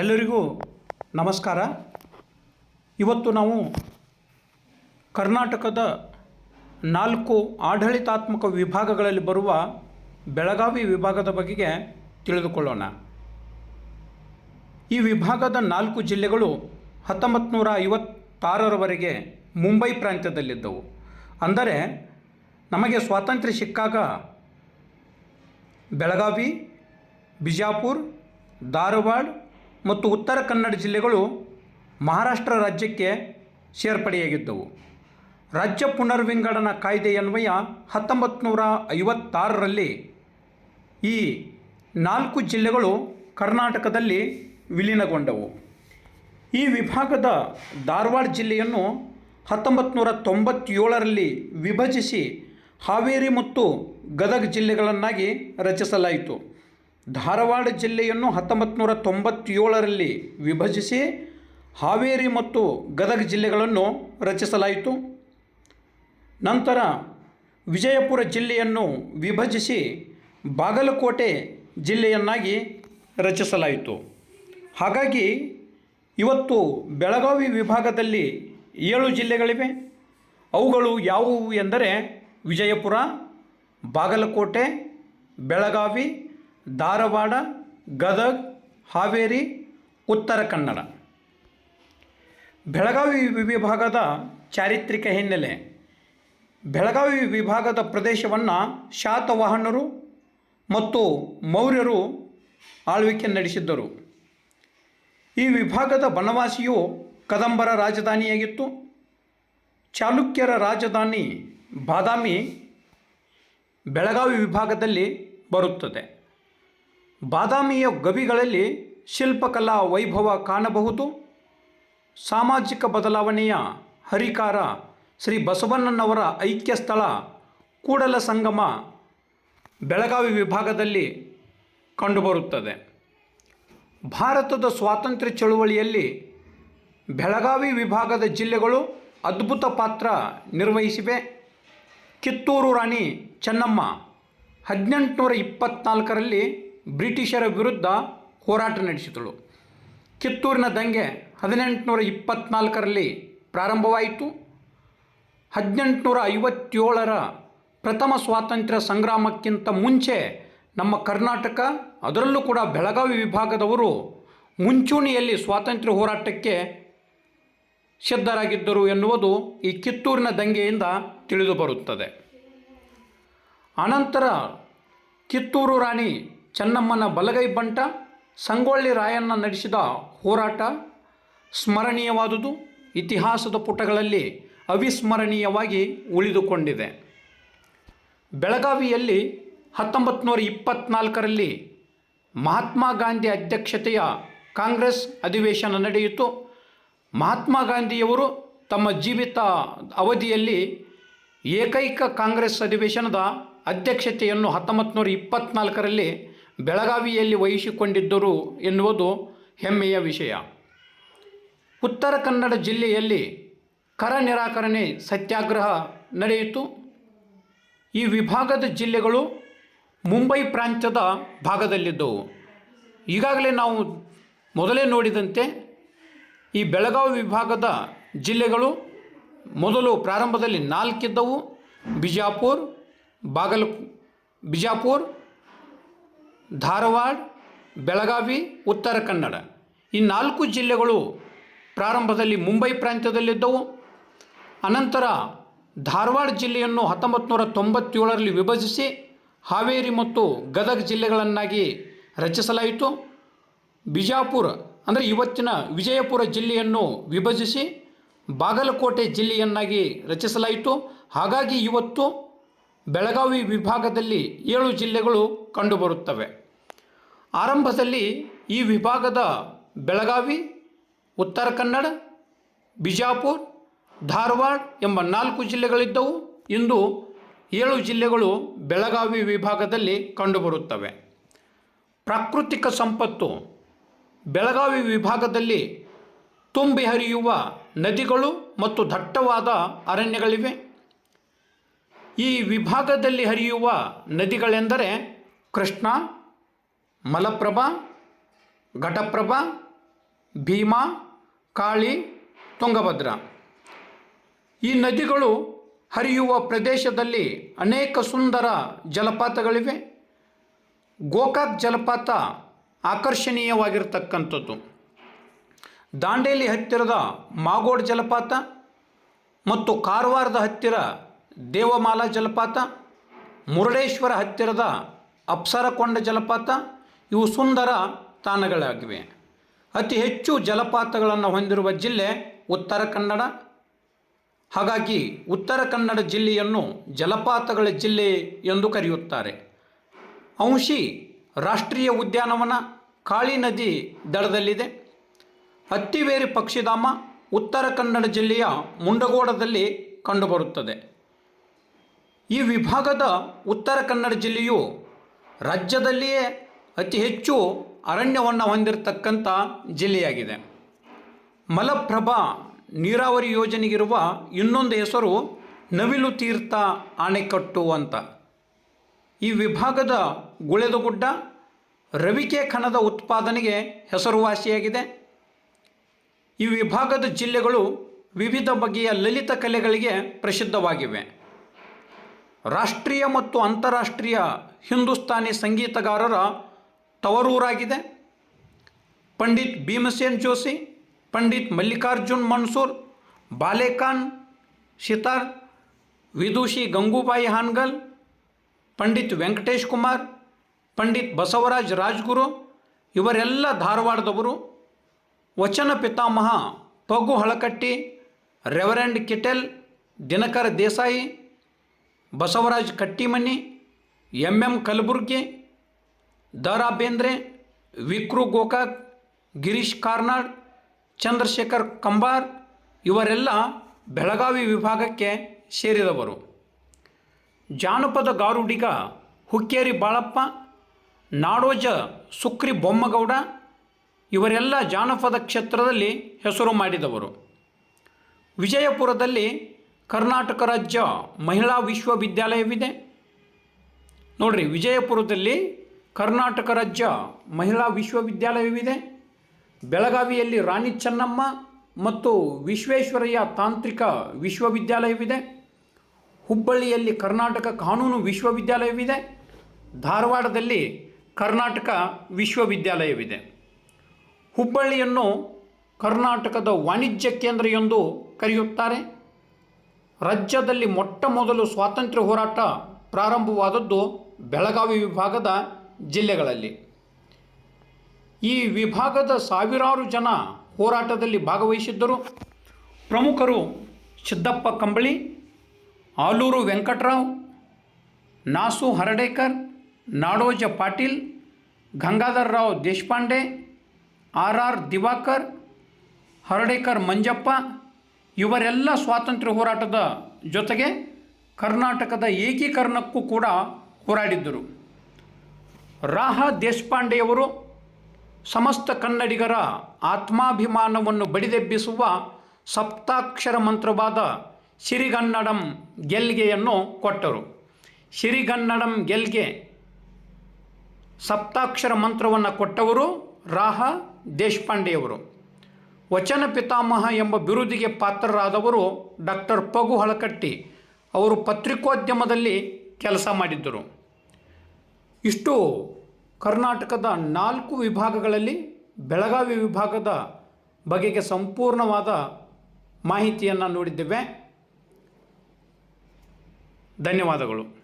ಎಲ್ಲರಿಗೂ ನಮಸ್ಕಾರ. ಇವತ್ತು ನಾವು ಕರ್ನಾಟಕದ ನಾಲ್ಕು ಆಡಳಿತಾತ್ಮಕ ವಿಭಾಗಗಳಲ್ಲಿ ಬರುವ ಬೆಳಗಾವಿ ವಿಭಾಗದ ಬಗೆಗೆ ತಿಳಿದುಕೊಳ್ಳೋಣ. ಈ ವಿಭಾಗದ ನಾಲ್ಕು ಜಿಲ್ಲೆಗಳು ಹತ್ತೊಂಬತ್ತು ನೂರ ಐವತ್ತಾರರವರೆಗೆ ಮುಂಬೈ ಪ್ರಾಂತ್ಯದಲ್ಲಿದ್ದವು. ಅಂದರೆ ನಮಗೆ ಸ್ವಾತಂತ್ರ್ಯ ಸಿಕ್ಕಾಗ ಬೆಳಗಾವಿ, ಬಿಜಾಪುರ್, ಧಾರವಾಡ ಮತ್ತು ಉತ್ತರ ಕನ್ನಡ ಜಿಲ್ಲೆಗಳು ಮಹಾರಾಷ್ಟ್ರ ರಾಜ್ಯಕ್ಕೆ ಸೇರ್ಪಡೆಯಾಗಿದ್ದವು. ರಾಜ್ಯ ಪುನರ್ವಿಂಗಡನ ಕಾಯ್ದೆಯನ್ವಯ ಹತ್ತೊಂಬತ್ತು ನೂರ ಐವತ್ತಾರರಲ್ಲಿ ಈ ನಾಲ್ಕು ಜಿಲ್ಲೆಗಳು ಕರ್ನಾಟಕದಲ್ಲಿ ವಿಲೀನಗೊಂಡವು. ಈ ವಿಭಾಗದ ಧಾರವಾಡ ಜಿಲ್ಲೆಯನ್ನು ಹತ್ತೊಂಬತ್ತು ನೂರ ತೊಂಬತ್ತೇಳರಲ್ಲಿ ವಿಭಜಿಸಿ ಹಾವೇರಿ ಮತ್ತು ಗದಗ ಜಿಲ್ಲೆಗಳನ್ನಾಗಿ ರಚಿಸಲಾಯಿತು. ಧಾರವಾಡ ಜಿಲ್ಲೆಯನ್ನು ಹತ್ತೊಂಬತ್ತು ನೂರ ತೊಂಬತ್ತೇಳರಲ್ಲಿ ವಿಭಜಿಸಿ ಹಾವೇರಿ ಮತ್ತು ಗದಗ ಜಿಲ್ಲೆಗಳನ್ನು ರಚಿಸಲಾಯಿತು. ನಂತರ ವಿಜಯಪುರ ಜಿಲ್ಲೆಯನ್ನು ವಿಭಜಿಸಿ ಬಾಗಲಕೋಟೆ ಜಿಲ್ಲೆಯನ್ನಾಗಿ ರಚಿಸಲಾಯಿತು. ಹಾಗಾಗಿ ಇವತ್ತು ಬೆಳಗಾವಿ ವಿಭಾಗದಲ್ಲಿ ಏಳು ಜಿಲ್ಲೆಗಳಿವೆ. ಅವುಗಳು ಯಾವುವು ಎಂದರೆ ವಿಜಯಪುರ, ಬಾಗಲಕೋಟೆ, ಬೆಳಗಾವಿ ಧಾರವಾಡ, ಗದಗ, ಹಾವೇರಿ, ಉತ್ತರ ಕನ್ನಡ. ಬೆಳಗಾವಿ ವಿಭಾಗದ ಚಾರಿತ್ರಿಕ ಹಿನ್ನೆಲೆ. ಬೆಳಗಾವಿ ವಿಭಾಗದ ಪ್ರದೇಶವನ್ನು ಶಾತವಾಹನರು ಮತ್ತು ಮೌರ್ಯರು ಆಳ್ವಿಕೆ ನಡೆಸಿದ್ದರು. ಈ ವಿಭಾಗದ ಬನವಾಸಿಯು ಕದಂಬರ ರಾಜಧಾನಿಯಾಗಿತ್ತು. ಚಾಲುಕ್ಯರ ರಾಜಧಾನಿ ಬಾದಾಮಿ ಬೆಳಗಾವಿ ವಿಭಾಗದಲ್ಲಿ ಬರುತ್ತದೆ. ಬಾದಾಮಿಯ ಗವಿಗಳಲ್ಲಿ ಶಿಲ್ಪಕಲಾ ವೈಭವ ಕಾಣಬಹುದು. ಸಾಮಾಜಿಕ ಬದಲಾವಣೆಯ ಹರಿಕಾರ ಶ್ರೀ ಬಸವಣ್ಣನವರ ಐಕ್ಯ ಸ್ಥಳ ಕೂಡಲ ಸಂಗಮ ಬೆಳಗಾವಿ ವಿಭಾಗದಲ್ಲಿ ಕಂಡುಬರುತ್ತದೆ. ಭಾರತದ ಸ್ವಾತಂತ್ರ್ಯ ಚಳುವಳಿಯಲ್ಲಿ ಬೆಳಗಾವಿ ವಿಭಾಗದ ಜಿಲ್ಲೆಗಳು ಅದ್ಭುತ ಪಾತ್ರ ನಿರ್ವಹಿಸಿವೆ. ಕಿತ್ತೂರು ರಾಣಿ ಚೆನ್ನಮ್ಮ ಹದಿನೆಂಟುನೂರ ಇಪ್ಪತ್ತ್ನಾಲ್ಕರಲ್ಲಿ ಬ್ರಿಟಿಷರ ವಿರುದ್ಧ ಹೋರಾಟ ನಡೆಸಿದಳು. ಕಿತ್ತೂರಿನ ದಂಗೆ ಹದಿನೆಂಟುನೂರ ಇಪ್ಪತ್ತ್ನಾಲ್ಕರಲ್ಲಿ ಪ್ರಾರಂಭವಾಯಿತು. ಹದಿನೆಂಟುನೂರ ಐವತ್ತೇಳರ ಪ್ರಥಮ ಸ್ವಾತಂತ್ರ್ಯ ಸಂಗ್ರಾಮಕ್ಕಿಂತ ಮುಂಚೆ ನಮ್ಮ ಕರ್ನಾಟಕ, ಅದರಲ್ಲೂ ಕೂಡ ಬೆಳಗಾವಿ ವಿಭಾಗದವರು ಮುಂಚೂಣಿಯಲ್ಲಿ ಸ್ವಾತಂತ್ರ್ಯ ಹೋರಾಟಕ್ಕೆ ಸಿದ್ಧರಾಗಿದ್ದರು ಎನ್ನುವುದು ಈ ಕಿತ್ತೂರಿನ ದಂಗೆಯಿಂದ ತಿಳಿದುಬರುತ್ತದೆ. ಅನಂತರ ಕಿತ್ತೂರು ರಾಣಿ ಚೆನ್ನಮ್ಮನ ಬಲಗೈ ಬಂಟ, ಸಂಗೊಳ್ಳಿ ರಾಯಣ್ಣ ನಡೆಸಿದ ಹೋರಾಟ ಸ್ಮರಣೀಯವಾದುದು. ಇತಿಹಾಸದ ಪುಟಗಳಲ್ಲಿ ಅವಿಸ್ಮರಣೀಯವಾಗಿ ಉಳಿದುಕೊಂಡಿದೆ. ಬೆಳಗಾವಿಯಲ್ಲಿ ಹತ್ತೊಂಬತ್ತು ನೂರ ಇಪ್ಪತ್ತ್ನಾಲ್ಕರಲ್ಲಿ ಮಹಾತ್ಮ ಗಾಂಧಿ ಅಧ್ಯಕ್ಷತೆಯ ಕಾಂಗ್ರೆಸ್ ಅಧಿವೇಶನ ನಡೆಯಿತು. ಮಹಾತ್ಮ ಗಾಂಧಿಯವರು ತಮ್ಮ ಜೀವಿತ ಅವಧಿಯಲ್ಲಿ ಏಕೈಕ ಕಾಂಗ್ರೆಸ್ ಅಧಿವೇಶನದ ಅಧ್ಯಕ್ಷತೆಯನ್ನು ಹತ್ತೊಂಬತ್ತು ನೂರ ಬೆಳಗಾವಿಯಲ್ಲಿ ವಹಿಸಿಕೊಂಡಿದ್ದರು ಎನ್ನುವುದು ಹೆಮ್ಮೆಯ ವಿಷಯ. ಉತ್ತರ ಕನ್ನಡ ಜಿಲ್ಲೆಯಲ್ಲಿ ಕರ ನಿರಾಕರಣೆ ಸತ್ಯಾಗ್ರಹ ನಡೆಯಿತು. ಈ ವಿಭಾಗದ ಜಿಲ್ಲೆಗಳು ಮುಂಬೈ ಪ್ರಾಂತ್ಯದ ಭಾಗದಲ್ಲಿದ್ದವು. ಈಗಾಗಲೇ ನಾವು ಮೊದಲೇ ನೋಡಿದಂತೆ ಈ ಬೆಳಗಾವಿ ವಿಭಾಗದ ಜಿಲ್ಲೆಗಳು ಮೊದಲು ಪ್ರಾರಂಭದಲ್ಲಿ ನಾಲ್ಕಿದ್ದವು. ಬಿಜಾಪುರ್ ಬಾಗಲ್ ಬಿಜಾಪುರ ಧಾರವಾಡ, ಬೆಳಗಾವಿ, ಉತ್ತರ ಕನ್ನಡ. ಈ ನಾಲ್ಕು ಜಿಲ್ಲೆಗಳು ಪ್ರಾರಂಭದಲ್ಲಿ ಮುಂಬೈ ಪ್ರಾಂತ್ಯದಲ್ಲಿದ್ದವು. ಅನಂತರ ಧಾರವಾಡ ಜಿಲ್ಲೆಯನ್ನು ಹತ್ತೊಂಬತ್ತು ನೂರ ತೊಂಬತ್ತೇಳರಲ್ಲಿ ವಿಭಜಿಸಿ ಹಾವೇರಿ ಮತ್ತು ಗದಗ ಜಿಲ್ಲೆಗಳನ್ನಾಗಿ ರಚಿಸಲಾಯಿತು. ಬಿಜಾಪುರ, ಅಂದರೆ ಇವತ್ತಿನ ವಿಜಯಪುರ ಜಿಲ್ಲೆಯನ್ನು ವಿಭಜಿಸಿ ಬಾಗಲಕೋಟೆ ಜಿಲ್ಲೆಯನ್ನಾಗಿ ರಚಿಸಲಾಯಿತು. ಹಾಗಾಗಿ ಇವತ್ತು ಬೆಳಗಾವಿ ವಿಭಾಗದಲ್ಲಿ ಏಳು ಜಿಲ್ಲೆಗಳು ಕಂಡುಬರುತ್ತವೆ. ಆರಂಭದಲ್ಲಿ ಈ ವಿಭಾಗದ ಬೆಳಗಾವಿ, ಉತ್ತರ ಕನ್ನಡ, ಬಿಜಾಪುರ್, ಧಾರವಾಡ ಎಂಬ ನಾಲ್ಕು ಜಿಲ್ಲೆಗಳಿದ್ದವು. ಇಂದು ಏಳು ಜಿಲ್ಲೆಗಳು ಬೆಳಗಾವಿ ವಿಭಾಗದಲ್ಲಿ ಕಂಡುಬರುತ್ತವೆ. ಪ್ರಾಕೃತಿಕ ಸಂಪತ್ತು. ಬೆಳಗಾವಿ ವಿಭಾಗದಲ್ಲಿ ತುಂಬಿ ಹರಿಯುವ ನದಿಗಳು ಮತ್ತು ದಟ್ಟವಾದ ಅರಣ್ಯಗಳಿವೆ. ಈ ವಿಭಾಗದಲ್ಲಿ ಹರಿಯುವ ನದಿಗಳೆಂದರೆ ಕೃಷ್ಣ ಮಲಪ್ರಭಾ, ಘಟಪ್ರಭಾ, ಭೀಮಾ, ಕಾಳಿ, ತುಂಗಭದ್ರ. ಈ ನದಿಗಳು ಹರಿಯುವ ಪ್ರದೇಶದಲ್ಲಿ ಅನೇಕ ಸುಂದರ ಜಲಪಾತಗಳಿವೆ. ಗೋಕಾಕ್ ಜಲಪಾತ ಆಕರ್ಷಣೀಯವಾಗಿರ್ತಕ್ಕಂಥದ್ದು. ದಾಂಡೇಲಿ ಹತ್ತಿರದ ಮಾಗೋಡ್ ಜಲಪಾತ ಮತ್ತು ಕಾರವಾರದ ಹತ್ತಿರ ದೇವಮಾಲಾ ಜಲಪಾತ, ಮುರುಡೇಶ್ವರ ಹತ್ತಿರದ ಅಪ್ಸರಕೊಂಡ ಜಲಪಾತ ಇವು ಸುಂದರ ತಾಣಗಳಾಗಿವೆ. ಅತಿ ಹೆಚ್ಚು ಜಲಪಾತಗಳನ್ನು ಹೊಂದಿರುವ ಜಿಲ್ಲೆ ಉತ್ತರ ಕನ್ನಡ. ಹಾಗಾಗಿ ಉತ್ತರ ಕನ್ನಡ ಜಿಲ್ಲೆಯನ್ನು ಜಲಪಾತಗಳ ಜಿಲ್ಲೆ ಎಂದು ಕರೆಯುತ್ತಾರೆ. ಅಂಶಿ ರಾಷ್ಟ್ರೀಯ ಉದ್ಯಾನವನ ಕಾಳಿ ನದಿ ದಡದಲ್ಲಿದೆ. ಅತ್ತಿವೇರಿ ಪಕ್ಷಿಧಾಮ ಉತ್ತರ ಕನ್ನಡ ಜಿಲ್ಲೆಯ ಮುಂಡಗೋಡದಲ್ಲಿ ಕಂಡುಬರುತ್ತದೆ. ಈ ವಿಭಾಗದ ಉತ್ತರ ಕನ್ನಡ ಜಿಲ್ಲೆಯು ರಾಜ್ಯದಲ್ಲಿಯೇ ಅತಿ ಹೆಚ್ಚು ಅರಣ್ಯವನ್ನು ಹೊಂದಿರತಕ್ಕಂಥ ಜಿಲ್ಲೆಯಾಗಿದೆ. ಮಲಪ್ರಭಾ ನೀರಾವರಿ ಯೋಜನೆಗಿರುವ ಇನ್ನೊಂದು ಹೆಸರು ನವಿಲು ತೀರ್ಥ ಅಣೆಕಟ್ಟು ಅಂತ. ಈ ವಿಭಾಗದ ಗುಳೆದಗುಡ್ಡ ರವಿಕೆ ಖನದ ಉತ್ಪಾದನೆಗೆ ಹೆಸರುವಾಸಿಯಾಗಿದೆ. ಈ ವಿಭಾಗದ ಜಿಲ್ಲೆಗಳು ವಿವಿಧ ಬಗೆಯ ಲಲಿತ ಕಲೆಗಳಿಗೆ ಪ್ರಸಿದ್ಧವಾಗಿವೆ. ರಾಷ್ಟ್ರೀಯ ಮತ್ತು ಅಂತಾರಾಷ್ಟ್ರೀಯ ಹಿಂದೂಸ್ತಾನಿ ಸಂಗೀತಗಾರರ ತವರೂರಾಗಿದೆ ಪಂಡಿತ್ ಭೀಮಸೇನ್ ಜೋಶಿ, ಪಂಡಿತ್ ಮಲ್ಲಿಕಾರ್ಜುನ್ ಮನ್ಸೂರ್, ಬಾಲೇಖಾನ್ ಸಿತಾರ್ ವಿದುಷಿ ಗಂಗೂಬಾಯಿ ಹಾನ್ಗಲ್, ಪಂಡಿತ್ ವೆಂಕಟೇಶ್ ಕುಮಾರ್, ಪಂಡಿತ್ ಬಸವರಾಜ್ ರಾಜ್ಗುರು, ಇವರೆಲ್ಲ ಧಾರವಾಡದವರು. ವಚನ ಪಿತಾಮಹ Pa Gu Halakatti, reverend Kittel, Dinakara Desai, Basavaraj Kattimani, M M Kalburgi Da Ra Bendre Vi Kru Gokak, Girish Karnad, Chandrashekhar Kambar ಇವರೆಲ್ಲ ಬೆಳಗಾವಿ ವಿಭಾಗಕ್ಕೆ ಸೇರಿದವರು. ಜಾನಪದ ಗಾರುಡಿಗ ಹುಕ್ಕೇರಿ ಬಾಳಪ್ಪ, ನಾಡೋಜ ಸುಕ್ರಿ ಬೊಮ್ಮಗೌಡ ಇವರೆಲ್ಲ ಜಾನಪದ ಕ್ಷೇತ್ರದಲ್ಲಿ ಹೆಸರು ಮಾಡಿದವರು. ವಿಜಯಪುರದಲ್ಲಿ ಕರ್ನಾಟಕ ರಾಜ್ಯ ಮಹಿಳಾ ವಿಶ್ವವಿದ್ಯಾಲಯವಿದೆ. ನೋಡ್ರಿ ವಿಜಯಪುರದಲ್ಲಿ ಕರ್ನಾಟಕ ರಾಜ್ಯ ಮಹಿಳಾ ವಿಶ್ವವಿದ್ಯಾಲಯವಿದೆ ಬೆಳಗಾವಿಯಲ್ಲಿ ರಾಣಿ ಚೆನ್ನಮ್ಮ ಮತ್ತು ವಿಶ್ವೇಶ್ವರಯ್ಯ ತಾಂತ್ರಿಕ ವಿಶ್ವವಿದ್ಯಾಲಯವಿದೆ ಹುಬ್ಬಳ್ಳಿಯಲ್ಲಿ ಕರ್ನಾಟಕ ಕಾನೂನು ವಿಶ್ವವಿದ್ಯಾಲಯವಿದೆ ಧಾರವಾಡದಲ್ಲಿ ಕರ್ನಾಟಕ ವಿಶ್ವವಿದ್ಯಾಲಯವಿದೆ ಹುಬ್ಬಳ್ಳಿಯನ್ನು ಕರ್ನಾಟಕದ ವಾಣಿಜ್ಯ ಕೇಂದ್ರ ಎಂದು ಕರೆಯುತ್ತಾರೆ. ರಾಜ್ಯದಲ್ಲಿ ಮೊಟ್ಟ ಮೊದಲು ಸ್ವಾತಂತ್ರ್ಯ ಹೋರಾಟ ಪ್ರಾರಂಭವಾದದ್ದು ಬೆಳಗಾವಿ ವಿಭಾಗದ ಜಿಲ್ಲೆಗಳಲ್ಲಿ. ಈ ವಿಭಾಗದ ಸಾವಿರಾರು ಜನ ಹೋರಾಟದಲ್ಲಿ ಭಾಗವಹಿಸಿದ್ದರು. ಪ್ರಮುಖರು ಸಿದ್ದಪ್ಪ ಕಂಬಳಿ, ಆಲೂರು ವೆಂಕಟರಾವ್, ನಾಸು ಹರಡೇಕರ್, ನಾಡೋಜ ಪಾಟೀಲ್ ಗಂಗಾಧರರಾವ್ ದೇಶಪಾಂಡೆ, ಆರ್ ಆರ್ ದಿವಾಕರ್, ಹರಡೇಕರ್ ಮಂಜಪ್ಪ ಇವರೆಲ್ಲ ಸ್ವಾತಂತ್ರ್ಯ ಹೋರಾಟದ ಜೊತೆಗೆ ಕರ್ನಾಟಕದ ಏಕೀಕರಣಕ್ಕೂ ಕೂಡ ಹೋರಾಡಿದ್ದರು. ರಾಹ ದೇಶಪಾಂಡೆಯವರು ಸಮಸ್ತ ಕನ್ನಡಿಗರ ಆತ್ಮಾಭಿಮಾನವನ್ನು ಬಡಿದೆಬ್ಬಿಸುವ ಸಪ್ತಾಕ್ಷರ ಮಂತ್ರವಾದ ಸಿರಿಗನ್ನಡಂ ಗೆಲ್ಗೆಯನ್ನು ಕೊಟ್ಟರು. ಸಿರಿಗನ್ನಡಂ ಗೆಲ್ಗೆ ಸಪ್ತಾಕ್ಷರ ಮಂತ್ರವನ್ನು ಕೊಟ್ಟವರು ರಾಹ ದೇಶಪಾಂಡೆಯವರು. ವಚನ ಪಿತಾಮಹ ಎಂಬ ಬಿರುದಿಗೆ ಪಾತ್ರರಾದವರು ಡಾಕ್ಟರ್ ಪಗು ಹಳಕಟ್ಟಿ ಅವರು ಪತ್ರಿಕೋದ್ಯಮದಲ್ಲಿ ಕೆಲಸ ಮಾಡಿದ್ದರು. ಇಷ್ಟು ಕರ್ನಾಟಕದ ನಾಲ್ಕು ವಿಭಾಗಗಳಲ್ಲಿ ಬೆಳಗಾವಿ ವಿಭಾಗದ ಬಗೆಗೆ ಸಂಪೂರ್ಣವಾದ ಮಾಹಿತಿಯನ್ನು ನೋಡಿದ್ದೇವೆ. ಧನ್ಯವಾದಗಳು.